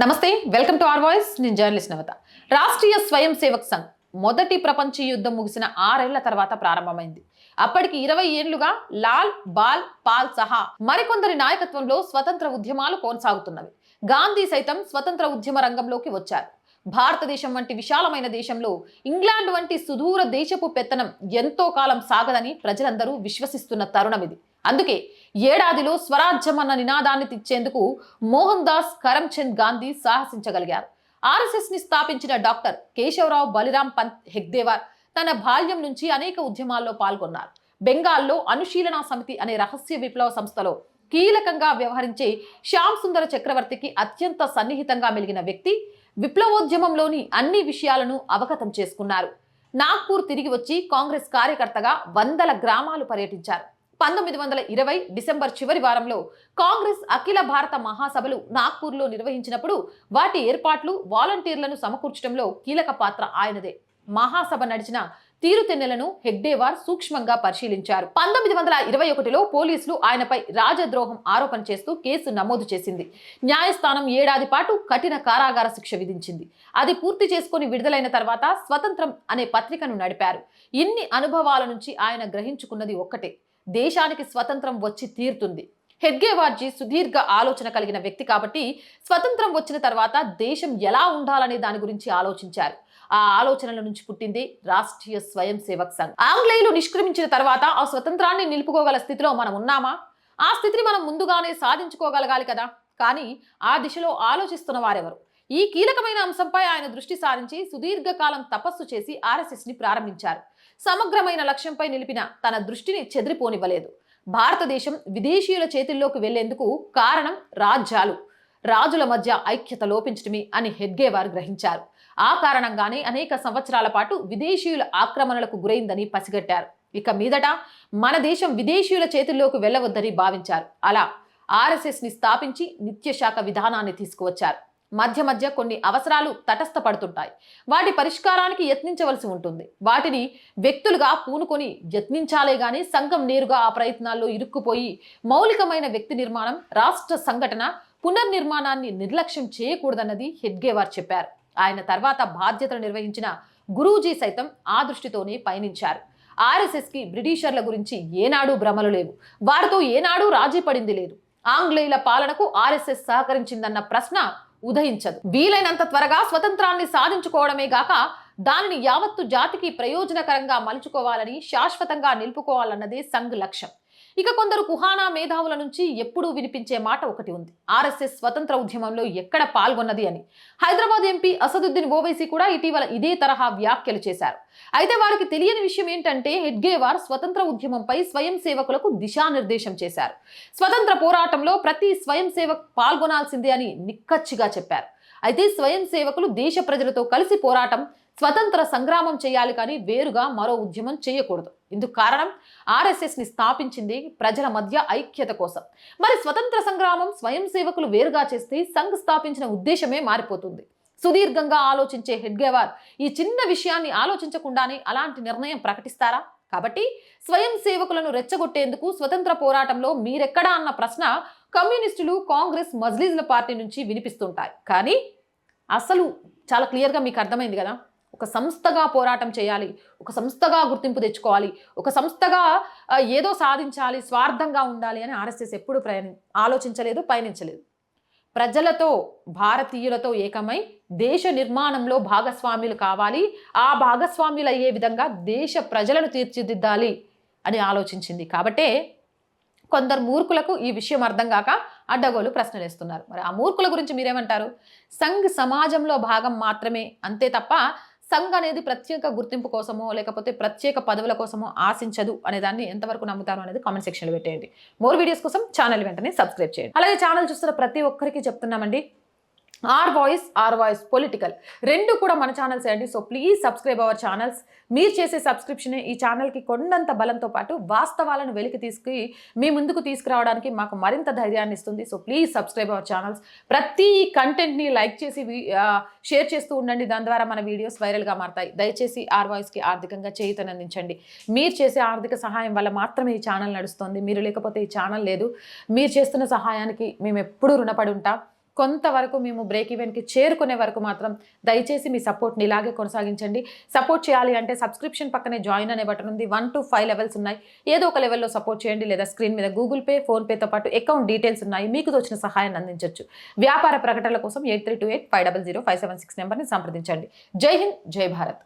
నమస్తే welcome to R voice. నేను journalist Navatha. Rashtriya Swayam Sevak Sangh మొదటి ప్రపంచ యుద్ధం ముగిసిన ఆరేళ్ళ తర్వాత ప్రారంభమైంది. అప్పటికి ఇరవై ఏళ్ళుగా లాల్ బాల్ పాల్ సహా మరికొందరి నాయకత్వంలో స్వతంత్ర ఉద్యమాలు కొనసాగుతున్నవి. గాంధీ సైతం స్వతంత్ర ఉద్యమ రంగంలోకి వచ్చారు. భారతదేశం వంటి విశాలమైన దేశంలో ఇంగ్లాండ్ వంటి సుదూర దేశపు పెత్తనం ఎంతో కాలం సాగదని ప్రజలందరూ విశ్వసిస్తున్న తరుణం ఇది. అందుకే ఏడాదిలో స్వరాజ్యం అన్న నినాదాన్ని తెచ్చేందుకు మోహన్ దాస్ కరమ్చంద్ గాంధీ సాహసించగలిగారు. ఆర్ఎస్ఎస్ని స్థాపించిన డాక్టర్ కేశవరావు బలిరాం పంత్ హెగ్దేవార్ తన బాల్యం నుంచి అనేక ఉద్యమాల్లో పాల్గొన్నారు. బెంగాల్లో అనుశీలన సమితి అనే రహస్య విప్లవ సంస్థలో కీలకంగా వ్యవహరించే శ్యామ్ సుందర చక్రవర్తికి అత్యంత సన్నిహితంగా మెలిగిన వ్యక్తి విప్లవోద్యమంలోని అన్ని విషయాలను అవగతం చేసుకున్నారు. నాగ్పూర్ తిరిగి వచ్చి కాంగ్రెస్ కార్యకర్తగా వందల గ్రామాలు పర్యటించారు. పంతొమ్మిది వందల ఇరవై డిసెంబర్ చివరి వారంలో కాంగ్రెస్ అఖిల భారత మహాసభలు నాగ్పూర్లో నిర్వహించినప్పుడు వాటి ఏర్పాట్లు వాలంటీర్లను సమకూర్చడంలో కీలక పాత్ర ఆయనదే. మహాసభ నడిచిన తీరుతెన్నెలను హెగ్డేవార్ సూక్ష్మంగా పరిశీలించారు. పంతొమ్మిది వందల ఇరవై ఒకటిలో పోలీసులు ఆయనపై రాజద్రోహం ఆరోపణ చేస్తూ కేసు నమోదు చేసింది. న్యాయస్థానం ఏడాది పాటు కఠిన కారాగార శిక్ష విధించింది. అది పూర్తి చేసుకుని విడుదలైన తర్వాత స్వతంత్రం అనే పత్రికను నడిపారు. ఇన్ని అనుభవాల నుంచి ఆయన గ్రహించుకున్నది ఒక్కటే. దేశానికి స్వతంత్రం వచ్చి తీరుతుంది. హెడ్గేవార్జీ సుదీర్ఘ ఆలోచన కలిగిన వ్యక్తి కాబట్టి స్వతంత్రం వచ్చిన తర్వాత దేశం ఎలా ఉండాలనే దాని గురించి ఆలోచించారు. ఆ ఆలోచనల నుంచి పుట్టింది రాష్ట్రీయ స్వయం సేవక్ సంఘ్. ఆంగ్లేయులు నిష్క్రమించిన తర్వాత ఆ స్వతంత్రాన్ని నిలుపుకోగల స్థితిలో మనం ఉన్నామా? ఆ స్థితిని మనం ముందుగానే సాధించుకోగలగాలి కదా? కానీ ఆ దిశలో ఆలోచిస్తున్న వారెవరు? ఈ కీలకమైన అంశంపై ఆయన దృష్టి సారించి సుదీర్ఘకాలం తపస్సు చేసి ఆర్ఎస్ఎస్ని ప్రారంభించారు. సమగ్రమైన లక్ష్యంపై నిలిపిన తన దృష్టిని చెదిరిపోనివ్వలేదు. భారతదేశం విదేశీయుల చేతుల్లోకి వెళ్ళేందుకు కారణం రాజ్యాలు. రాజుల మధ్య ఐక్యత లోపించడమే అని హెడ్గేవార్ గ్రహించారు. ఆ కారణంగానే అనేక సంవత్సరాల పాటు విదేశీయుల ఆక్రమణలకు గురైందని పసిగట్టారు. ఇక మీదట మన దేశం విదేశీయుల చేతుల్లోకి వెళ్ళవద్దని భావించారు. అలా ఆర్ఎస్ఎస్ని స్థాపించి నిత్యశాఖ విధానాన్ని తీసుకువచ్చారు. మధ్య మధ్య కొన్ని అవసరాలు తటస్థపడుతుంటాయి. వాటి పరిష్కారానికి యత్నించవలసి ఉంటుంది. వాటిని వ్యక్తులుగా పూనుకొని యత్నించాలే గాని సంఘం నేరుగా ఆ ప్రయత్నాల్లో ఇరుక్కుపోయి మౌలికమైన వ్యక్తి నిర్మాణం రాష్ట్ర సంఘటన పునర్నిర్మాణాన్ని నిర్లక్ష్యం చేయకూడదన్నది హెడ్గేవార్ చెప్పారు. ఆయన తర్వాత బాధ్యతలు నిర్వహించిన గురూజీ సైతం ఆ దృష్టితోనే పయనించారు. ఆర్ఎస్ఎస్కి బ్రిటిషర్ల గురించి ఏనాడు భ్రమలు లేవు. వారితో ఏనాడు రాజీ పడింది లేదు. ఆంగ్లేయుల పాలనకు ఆర్ఎస్ఎస్ సహకరించిందన్న ప్రశ్న ఉదయించదు. వీలైనంత త్వరగా స్వతంత్రాన్ని సాధించుకోవడమే గాక దానిని యావత్తు జాతికి ప్రయోజనకరంగా మలుచుకోవాలని శాశ్వతంగా నిలుపుకోవాలన్నదే సంఘ్ లక్ష్యం. ఇక కొందరు కుహానా మేధావుల నుంచి ఎప్పుడూ వినిపించే మాట ఒకటి ఉంది. ఆర్ఎస్ఎస్ స్వతంత్ర ఉద్యమంలో ఎక్కడ పాల్గొన్నది అని. హైదరాబాద్ ఎంపీ అసదుద్దీన్ ఓవైసీ కూడా ఇటీవల ఇదే తరహా వ్యాఖ్యలు చేశారు. అయితే వారికి తెలియని విషయం ఏంటంటే హెడ్గేవార్ స్వతంత్ర ఉద్యమంపై స్వయం సేవకులకు దిశానిర్దేశం చేశారు. స్వతంత్ర పోరాటంలో ప్రతి స్వయం సేవక్ పాల్గొనాల్సిందే అని నిక్కచ్చిగా చెప్పారు. అయితే స్వయం సేవకులు దేశ ప్రజలతో కలిసి పోరాటం స్వతంత్ర సంగ్రామం చేయాలి కానీ వేరుగా మరో ఉద్యమం చేయకూడదు. ఇందుకు కారణం ఆర్ఎస్ఎస్ని స్థాపించింది ప్రజల మధ్య ఐక్యత కోసం. మరి స్వతంత్ర సంగ్రామం స్వయం సేవకులు వేరుగా చేస్తే సంఘ్ స్థాపించిన ఉద్దేశమే మారిపోతుంది. సుదీర్ఘంగా ఆలోచించే హెడ్గేవార్ ఈ చిన్న విషయాన్ని ఆలోచించకుండానే అలాంటి నిర్ణయం ప్రకటిస్తారా? కాబట్టి స్వయం సేవకులను రెచ్చగొట్టేందుకు స్వతంత్ర పోరాటంలో మీరెక్కడా అన్న ప్రశ్న కమ్యూనిస్టులు కాంగ్రెస్ మజ్లీజ్ల పార్టీ నుంచి వినిపిస్తుంటాయి. కానీ అసలు చాలా క్లియర్గా మీకు అర్థమైంది కదా? ఒక సంస్థగా పోరాటం చేయాలి ఒక సంస్థగా గుర్తింపు తెచ్చుకోవాలి ఒక సంస్థగా ఏదో సాధించాలి స్వార్థంగా ఉండాలి అని ఆర్ఎస్ఎస్ ఎప్పుడు ప్రయాణి ఆలోచించలేదు పయనించలేదు. ప్రజలతో భారతీయులతో ఏకమై దేశ నిర్మాణంలో భాగస్వాములు కావాలి ఆ భాగస్వాములు అయ్యే విధంగా దేశ ప్రజలను తీర్చిదిద్దాలి అని ఆలోచించింది. కాబట్టే కొందరు మూర్ఖులకు ఈ విషయం అర్థం కాక అడ్డగోలు ప్రశ్నలు వేస్తున్నారు మరి ఆ మూర్ఖుల గురించి మీరేమంటారు? సంఘ్ సమాజంలో భాగం మాత్రమే అంతే తప్ప సంఘ్ అనేది ప్రత్యేక గుర్తింపు కోసమో లేకపోతే ప్రత్యేక పదవుల కోసమో ఆశించదు అనే దాన్ని ఎంతవరకు నమ్ముతారు అనేది కామెంట్ సెక్షన్లో పెట్టేయండి. మోర్ వీడియోస్ కోసం ఛానల్ వెంటనే సబ్స్క్రైబ్ చేయండి. అలాగే ఛానల్ చూస్తున్న ప్రతి ఒక్కరికి చెప్తున్నామండి R voice R voice political రెండు కూడా మన ఛానల్స్ అండి. So please subscribe our channels మీరు చేసే సబ్స్క్రిప్షన్ ఈ ఛానల్కి కొండంత బలంతో పాటు వాస్తవాలను వెలికి తీసుకు మీ ముందుకు తీసుకురావడానికి మాకు మరింత ధైర్యాన్ని ఇస్తుంది. So please subscribe our channels ప్రతి కంటెంట్ని లైక్ చేసి షేర్ చేస్తూ ఉండండి. దాని ద్వారా మన వీడియోస్ వైరల్గా మారతాయి. దయచేసి ఆర్ వాయిస్కి ఆర్థికంగా చేయుతనందించండి మీరు చేసే ఆర్థిక సహాయం వల్ల మాత్రమే ఈ ఛానల్ నడుస్తుంది. మీరు లేకపోతే ఈ ఛానల్ లేదు. మీరు చేస్తున్న సహాయానికి మేము ఎప్పుడూ రుణపడి ఉంటాం. కొంతవరకు మేము బ్రేక్ ఈవెంట్కి చేరుకునే వరకు మాత్రం దయచేసి మీ సపోర్ట్ని ఇలాగే కొనసాగించండి. సపోర్ట్ చేయాలి అంటే సబ్స్క్రిప్షన్ పక్కనే జాయిన్ అనే బటన్ ఉంది. వన్ టు ఫైవ్ లెవెల్స్ ఉన్నాయి. ఏదో ఒక లెవెల్లో సపోర్ట్ చేయండి లేదా స్క్రీన్ మీద గూగుల్ పే ఫోన్పేతో పాటు అకౌంట్ డీటెయిల్స్ ఉన్నాయి. మీకు తోచిన సహాయాన్ని అందించవచ్చు వ్యాపార ప్రకటనల కోసం eight three two eight five double zero five seven six నెంబర్ని సంప్రదించండి. జై హింద్ జై భారత్.